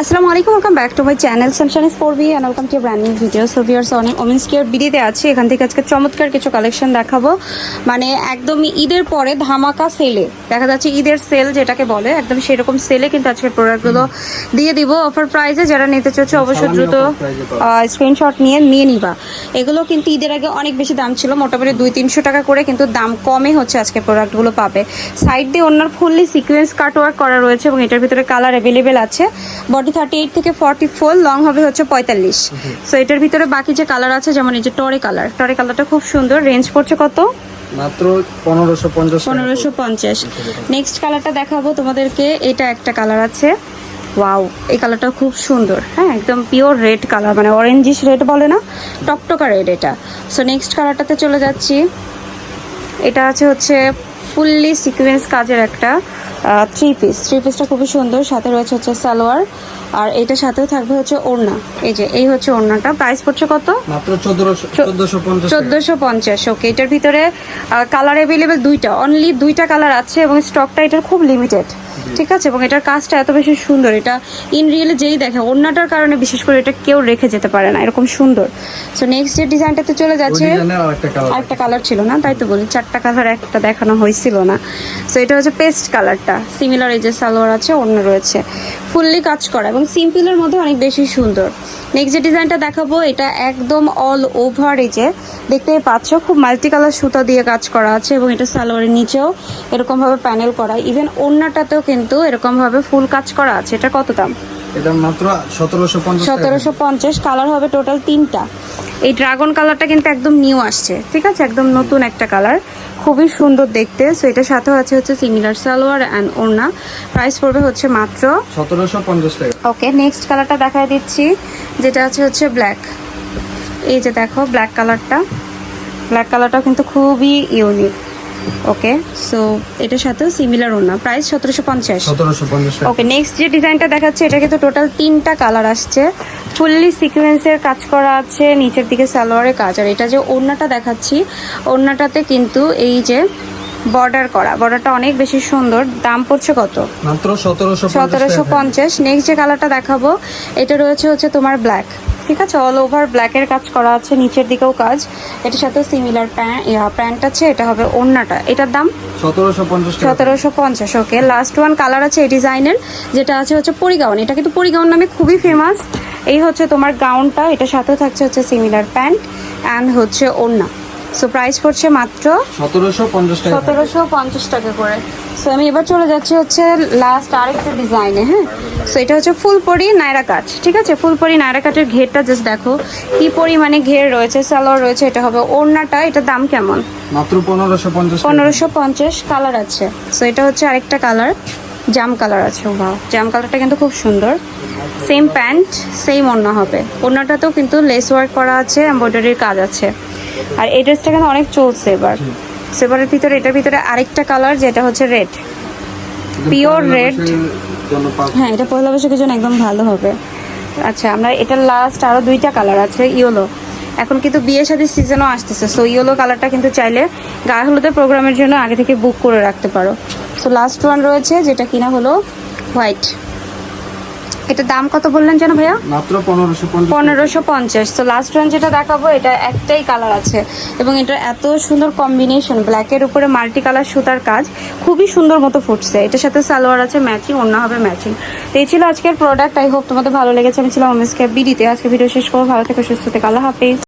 আসসালামু আলাইকুম welcome back to my channel সানশান স্পোর্বি and welcome to brand new video so viewers অনেক women's care বিডিতে আছে। এখান থেকে আজকে চমৎকার কিছু কালেকশন দেখাবো। মানে একদমই ঈদের পরে ধামাকা সেলে দেখা যাচ্ছে ঈদের সেল যেটাকে বলে একদম সেরকম সেলে কিন্তু আজকে প্রোডাক্টগুলো দিয়ে দিব। অফার প্রাইসে যারা নিতে চাচ্ছে অবশ্যই দ্রুত স্ক্রিনশট নিয়ে নিয়ে নিবা। এগুলো কিন্তু ঈদের আগে অনেক বেশি দাম ছিল মোটামুটি দুই তিনশো টাকা করে কিন্তু দাম কমে হচ্ছে আজকে প্রোডাক্টগুলো পাবে। সাইড দিয়ে অন্যার ফুললি সিকোয়েন্স কাট ওয়ার্ক করা রয়েছে এবং এটার ভিতরে কালার অ্যাভেলেবেল আছে। বডি থার্টি এইট থেকে ফর্টি ফোর লং হবে হচ্ছে পঁয়তাল্লিশ। সো এটার ভিতরে বাকি যে কালার আছে যেমন এই যে টরে কালার টরে কালারটা খুব সুন্দর। রেঞ্জ পড়ছে কত? মাত্র পনেরোশো পঞ্চাশ পনেরোশো পঞ্চাশ। নেক্সট কালারটা দেখাবো তোমাদেরকে। এটা একটা কালার আছে। ওয়াও এই কালারটা খুব সুন্দর। হ্যাঁ একদম পিওর রেড কালার মানে অরেঞ্জিশ রেড বলে না? টকটকা রেড এটা। সো নেক্সট কালারটাতে চলে যাচ্ছি। এটা আছে হচ্ছে ফুললি সিকোয়েন্স কাজের একটা থ্রি পিস থ্রি পিসটা খুবই সুন্দর সাথে রয়েছে হচ্ছে সালোয়ার আর এটা সাথেও থাকবে হচ্ছে ওড়না। এই যে এই হচ্ছে ওড়নাটা। প্রাইস পড়ছে কত? মাত্র। চোদ্দোশো পঞ্চাশ। ওকে এটার ভিতরে কালার অ্যাভেলেবেল দুইটা। অনলি দুইটা কালার আছে এবং স্টকটা এটার খুব লিমিটেড ঠিক আছে? এবং এটার কাজটা এত বেশি সুন্দর। এটা ইন রিয়েলে যেই দেখে অন্যটার কারণে বিশেষ করে এটা কেউ রেখে যেতে পারে না। এরকম সুন্দর। সো নেক্সট যে ডিজাইনটাতে চলে যাচ্ছে আরেকটা কালার ছিল না? তাই তো বলি চারটা কালার একটা দেখানো হয়েছিল না। সো এটা হচ্ছে পেস্ট কালারটা সিমিলার এই যে সালোয়ার আছে অন্য রয়েছে। ফুললি কাজ করা এবং সিম্পলের মধ্যে অনেক বেশি সুন্দর। নেক্সট যে ডিজাইনটা দেখাবো এটা একদম অল ওভার এই যে দেখতে পাচ্ছ খুব মাল্টি কালার সুতা দিয়ে কাজ করা আছে এবং এটা সালোয়ারের নিচেও এরকমভাবে প্যানেল করা। ইভেন অন্যটাতেও কিন্তু এরকমভাবে ফুল কাজ করা আছে। এটা কত দাম? এটা মাত্র সতেরোশো পঞ্চাশ টাকা। সতেরোশো পঞ্চাশ কালার হবে টোটাল তিনটা। এই ড্রাগন কালারটা কিন্তু একদম নিউ আসছে ঠিক আছে? একদম নতুন একটা কালার খুবই সুন্দর দেখতে। সো এটার সাথেও আছে হচ্ছে সিমিলার সালোয়ার অ্যান্ড ওড়না। প্রাইস পড়বে হচ্ছে মাত্র সতেরোশো পঞ্চাশ টাকা। ওকে নেক্সট কালারটা দেখায় দিচ্ছি যেটা আছে হচ্ছে ব্ল্যাক এই যে দেখো ব্ল্যাক কালারটা। ব্ল্যাক কালারটাও কিন্তু খুবই ইউনিক ওকে সো এটার সাথেও সিমিলার ওড়না। প্রাইস সতেরোশো পঞ্চাশ। সতেরোশো পঞ্চাশ ওকে নেক্সট যে ডিজাইনটা দেখাচ্ছে এটা কিন্তু টোটাল তিনটা কালার আসছে। ফুললি সিকোয়েন্সের কাজ করা আছে নিচের দিকে সালোয়ারের কাজ। আর এটা যে ওড়নাটা দেখাচ্ছি ওড়নাটাতে কিন্তু এই যে বর্ডার করা। বর্ডারটা অনেক বেশি সুন্দর। দাম পড়ছে কত? মাত্র সতেরোশো পঞ্চাশ নেক্সট যে কালারটা দেখাবো এটা রয়েছে হচ্ছে তোমার ব্ল্যাক ঠিক আছে? অল ওভার ব্ল্যাকের কাজ করা আছে নিচের দিকেও কাজ। এটার সাথে সিমিলার প্যান্ট আছে এটা হবে ওড়নাটা। এটার দাম? সতেরোশো পঞ্চাশ সতেরোশো পঞ্চাশ ওকে লাস্ট ওয়ান কালার আছে এই ডিজাইনের যেটা আছে হচ্ছে পরিগাউন এটা কিন্তু পরিগাউন নামে খুবই ফেমাস এই হচ্ছে তোমার গাউনটা এটা সাথে থাকছে হচ্ছে সিমিলার প্যান্ট অ্যান্ড হচ্ছে ওড়না। সো প্রাইস পড়ছে মাত্র সতেরোশো পঞ্চাশ টাকা। সতেরোশো পঞ্চাশ টাকা করে। সো আমি এবার চলে যাচ্ছি হচ্ছে লাস্ট আরেকটা ডিজাইনে হ্যাঁ? সো এটা হচ্ছে ফুলপরি নায়রা কাজ ঠিক আছে? ফুলপরি নায়রা কাঠের ঘেরটা জাস্ট দেখো কি পরিমাণে ঘের রয়েছে সালোয়ার রয়েছে এটা হবে ওড়নাটা এটার দাম কেমন? মাত্র পনেরোশো পঞ্চাশ। পনেরোশো পঞ্চাশ কালার আছে। সো এটা হচ্ছে আরেকটা কালার জাম কালার আছে বা জাম কালারটা কিন্তু খুব সুন্দর। সেম প্যান্ট সেম ওড়না হবে। ওড়নাটাতেও কিন্তু লেস ওয়ার্ক করা আছে এমব্রয়ডারির কাজ আছে। আর এই ড্রেসটা কিন্তু অনেক চলছে এবার। সেবারের ভিতরে এটার ভিতরে আরেকটা কালার যেটা হচ্ছে রেড পিওর পাঁচ হ্যাঁ এটা পয়লা বৈশাখের জন্য একদম ভালো হবে। আচ্ছা আমরা এটার লাস্ট আরও দুইটা কালার আছে ইয়েলো। এখন কিন্তু বিয়ে শাদির সিজনও আসতেছে সো ইয়েলো কালারটা কিন্তু চাইলে গায়ে হলুদের প্রোগ্রামের জন্য আগে থেকে বুক করে রাখতে পারো। সো লাস্ট ওয়ান রয়েছে যেটা কিনা হলো হোয়াইট এটা দাম কত বললেন যেন ভাইয়া? মাত্র পনেরোশো পঞ্চাশ। তো লাস্ট ওয়ান যেটা দেখাবো এটা একটাই কালার আছে। এবং এটা এত সুন্দর কম্বিনেশন ব্ল্যাকের উপরে মাল্টি কালার সুতার কাজ খুবই সুন্দর মতো ফুটছে। এটার সাথে সালোয়ার আছে ম্যাচিং অন্য হবে ম্যাচিং তো এই ছিল আজকের প্রোডাক্ট আই হোপ তোমাদের ভালো লেগেছে। আমি ছিলাম এমএসকে বিডিতে। আজকে ভিডিও শেষ করব। ভালো থেকে সুস্থ থেকে। আল্লাহ হাফিজ।